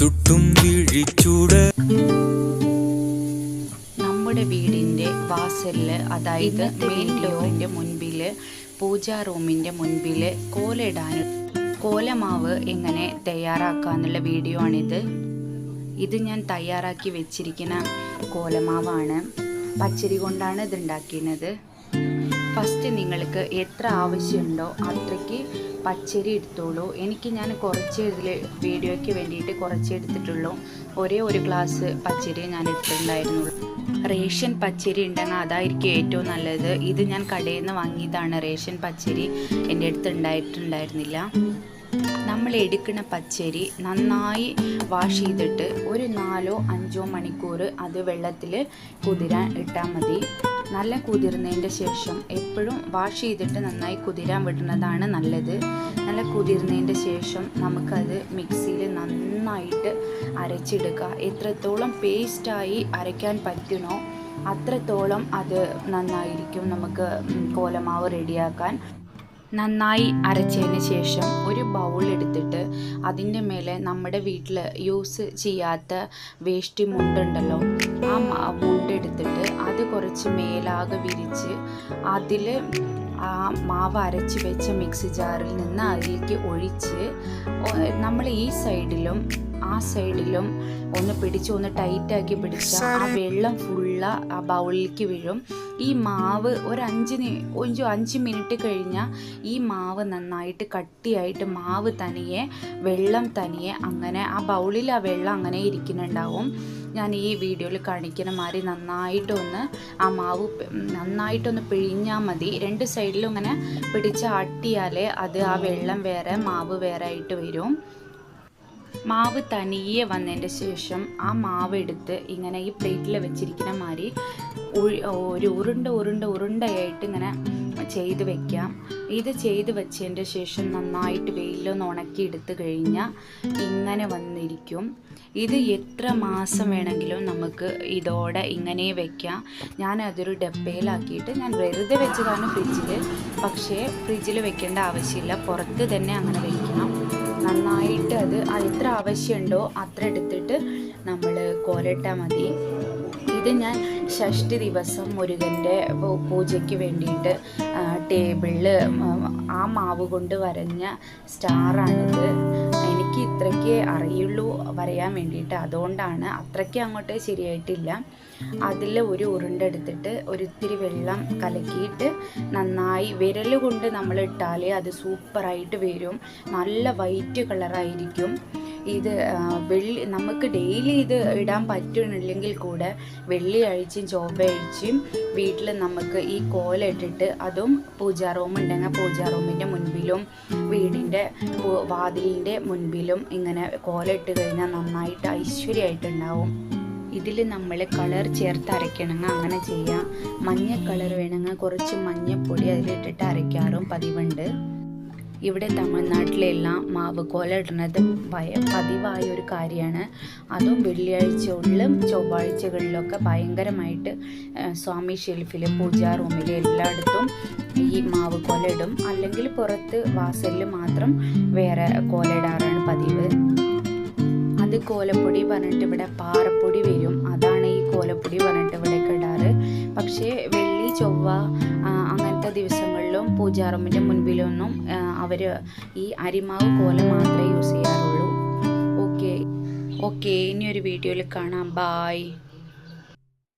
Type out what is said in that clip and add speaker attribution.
Speaker 1: സുട്ടും വിഴിച്ചൂട് നമ്മുടെ വീടിന്റെ വാസലിൽ അതായത് മെയിൻ ഡോറിന്റെ മുൻപിൽ പൂജാ റൂമിന്റെ മുൻപിൽ കോലിടാൻ കോലമാവ് എങ്ങനെ തയ്യാറാക്കാന്നുള്ള വീഡിയോ ആണിത്. ഇത് ഞാൻ തയ്യാറാക്കി വെച്ചിരിക്കുന്ന കോലമാവാണ്. പച്ചരി കൊണ്ടാണ് ഇത് ഉണ്ടാക്കിയത് ഫസ്റ്റ് നിങ്ങൾക്ക് എത്ര ആവശ്യമുണ്ടോ അത്രയ്ക്ക് പച്ചരി എടുത്തോളൂ. എനിക്ക് ഞാൻ കുറച്ച് ഇതിൽ വീഡിയോയ്ക്ക് വേണ്ടിയിട്ട് കുറച്ച് എടുത്തിട്ടുള്ളൂ. ഒരേ ഒരു ഗ്ലാസ് പച്ചരി ഞാൻ എടുത്തിട്ടുണ്ടായിരുന്നുള്ളൂ റേഷൻ പച്ചരി ഉണ്ടെങ്കിൽ അതായിരിക്കും ഏറ്റവും നല്ലത്. ഇത് ഞാൻ കടയിൽ നിന്ന് വാങ്ങിയതാണ് റേഷൻ പച്ചരി. എന്റെ അടുത്ത് ഉണ്ടായിട്ടുണ്ടായിരുന്നില്ല. നമ്മൾ എടുക്കുന്ന പച്ചരി നന്നായി വാഷ് ചെയ്തിട്ട് ഒരു നാലോ അഞ്ചോ മണിക്കൂർ അത് വെള്ളത്തിൽ കുതിരാൻ ഇട്ടാൽ മതി. നല്ല കുതിർന്നതിന്റെ ശേഷം എപ്പോഴും വാഷ് ചെയ്തിട്ട് നന്നായി കുതിരാൻ വിടുന്നതാണ് നല്ലത്. നല്ല കുതിർന്നതിന്റെ ശേഷം നമുക്കത് മിക്സിയിൽ നന്നായിട്ട് അരച്ചെടുക്കുക. എത്രത്തോളം പേസ്റ്റായി അരയ്ക്കാൻ പറ്റണോ അത്രത്തോളം അത് നന്നായിരിക്കും നമുക്ക് കോലമാവ് റെഡിയാക്കാൻ നന്നായി അരച്ചതിന് ശേഷം ഒരു ബൗൾ എടുത്തിട്ട് അതിന്റെ മേലെ നമ്മുടെ വീട്ടിൽ യൂസ് ചെയ്യാത്ത വേസ്റ്റ് മുണ്ടുണ്ടല്ലോ ആ മുണ്ട് എടുത്തിട്ട് അത് കുറച്ച് മേലാകെ വിരിച്ച് അതിൽ ആ മാവ് അരച്ച് വെച്ച മിക്സി ജാറിൽ നിന്ന് അതിലേക്ക് ഒഴിച്ച് നമ്മൾ ഈ സൈഡിലും ആ സൈഡിലും ഒന്ന് പിടിച്ച് ഒന്ന് ടൈറ്റാക്കി പിടിച്ച ആ വെള്ളം ഫുള്ള ആ ബൗളിലേക്ക് വീഴും. ഈ മാവ് ഒരു അഞ്ച് ഒരു അഞ്ച് മിനിറ്റ് കഴിഞ്ഞാൽ ഈ മാവ് നന്നായിട്ട് കട്ടിയായിട്ട് മാവ് തനിയെ വെള്ളം തനിയെ അങ്ങനെ ആ ബൗളിൽ ആ വെള്ളം അങ്ങനെ ഇരിക്കുന്നുണ്ടാവും. ഞാൻ ഈ വീഡിയോയിൽ കാണിക്കുന്ന മാതിരി നന്നായിട്ടൊന്ന് ആ മാവ് നന്നായിട്ടൊന്ന് പിഴിഞ്ഞാൽ മതി. രണ്ട് സൈഡിലും ഇങ്ങനെ പിടിച്ച് ആട്ടിയാലേ അത് ആ വെള്ളം വേറെ മാവ് വേറെ ആയിട്ട് വരും. മാവ് തനിയെ വന്നതിന്റെ ശേഷം ആ മാവ് എടുത്ത് ഇങ്ങനെ ഈ പ്ലേറ്റിൽ വെച്ചിരിക്കുന്ന മാതിരി ഒരു ഉരുണ്ട ഉരുണ്ട ഉരുണ്ടയായിട്ട് ഇങ്ങനെ ചെയ്ത് വെക്കാം. ഇത് ചെയ്ത് വെച്ചതിന്റെ ശേഷം നന്നായിട്ട് വെയിലൊന്ന് ഉണക്കി എടുത്തു കഴിഞ്ഞാൽ ഇങ്ങനെ വന്നിരിക്കും. ഇത് എത്ര മാസം വേണമെങ്കിലും നമുക്ക് ഇതോടെ ഇങ്ങനെ വെക്കാം. ഞാൻ അതൊരു ഡപ്പയിലാക്കിയിട്ട് ഞാൻ വെറുതെ വെച്ചതാണ് ഫ്രിഡ്ജിൽ പക്ഷേ ഫ്രിഡ്ജിൽ വെക്കേണ്ട ആവശ്യമില്ല. പുറത്ത് തന്നെ അങ്ങനെ വെക്കണം. നന്നായിട്ട് അത് എത്ര ആവശ്യമുണ്ടോ അത്ര എടുത്തിട്ട് നമ്മൾ കോലിട്ടാൽ മതി. ഇത് ഞാൻ ഷഷ്ടി ദിവസം മുരുകന്റെ പൂജയ്ക്ക് വേണ്ടിയിട്ട് ടേബിളിൽ ആ മാവ് കൊണ്ട് വരഞ്ഞ സ്റ്റാറാണിത്. എനിക്ക് ഇത്രയ്ക്ക് അറിയുള്ളൂ വരയാൻ വേണ്ടിയിട്ട്. അതുകൊണ്ടാണ് അത്രയ്ക്ക് അങ്ങോട്ട് ശരിയായിട്ടില്ല. അതിൽ ഒരു ഉരുണ്ട എടുത്തിട്ട് ഒരിത്തിരി വെള്ളം കലക്കിയിട്ട് നന്നായി വിരൽ കൊണ്ട് നമ്മൾ ഇട്ടാൽ അത് സൂപ്പറായിട്ട് വരും. നല്ല വൈറ്റ് കളറായിരിക്കും. ഇത് വെള്ളി നമുക്ക് ഡെയിലി ഇത് ഇടാൻ പറ്റുന്നില്ലെങ്കിൽ കൂടെ വെള്ളിയാഴ്ചയും ചൊവ്വാഴ്ചയും വീട്ടിൽ നമുക്ക് ഈ കോല ഇട്ടിട്ട് അതും പൂജാ റൂം ഉണ്ടെങ്കിൽ പൂജാ റൂമിന്റെ മുൻപിലും വീടിന്റെ വാതിലിന്റെ മുൻപിലും ഇങ്ങനെ കോല ഇട്ട് കഴിഞ്ഞാൽ നന്നായിട്ട് ഐശ്വര്യമായിട്ടുണ്ടാവും. ഇതിൽ നമ്മൾ കളർ ചേർത്ത് അരയ്ക്കണമെങ്കിൽ അങ്ങനെ ചെയ്യാം. മഞ്ഞ കളർ വേണമെങ്കിൽ കുറച്ച് മഞ്ഞപ്പൊടി അതിലിട്ടിട്ട് അരയ്ക്കാറും പതിവുണ്ട്. ഇവിടെ തമിഴ്നാട്ടിലെല്ലാം മാവ് കോലിടുന്നത് ഭയ പതിവായ ഒരു കാര്യമാണ്. അതും വെള്ളിയാഴ്ചകളിലും ചൊവ്വാഴ്ചകളിലൊക്കെ ഭയങ്കരമായിട്ട് സ്വാമി ഷെൽഫിൽ പൂജാ റൂമിൽ എല്ലായിടത്തും ഈ മാവ് കോലിടും അല്ലെങ്കിൽ പുറത്ത് വാസലിൽ മാത്രം വേറെ കോലിടാറാണ് പതിവ്. അത് കോലപ്പൊടി പറഞ്ഞിട്ട് ഇവിടെ പാറപ്പൊടി വരും. അതാണ് ഈ കോലപ്പൊടി പറഞ്ഞിട്ട് ഇവിടെ ഇടാറ് പക്ഷേ വെള്ളി ചൊവ്വ ദിവസങ്ങളിലും പൂജാറമ്മിന്റെ മുൻപിലൊന്നും അവർ ഈ അരിമാവ് കോല മാത്രമേ യൂസ് ചെയ്യാറുള്ളൂ. ഓക്കെ. ഓക്കെ. ഇനി ഒരു വീഡിയോയിൽ കാണാം. ബായ്.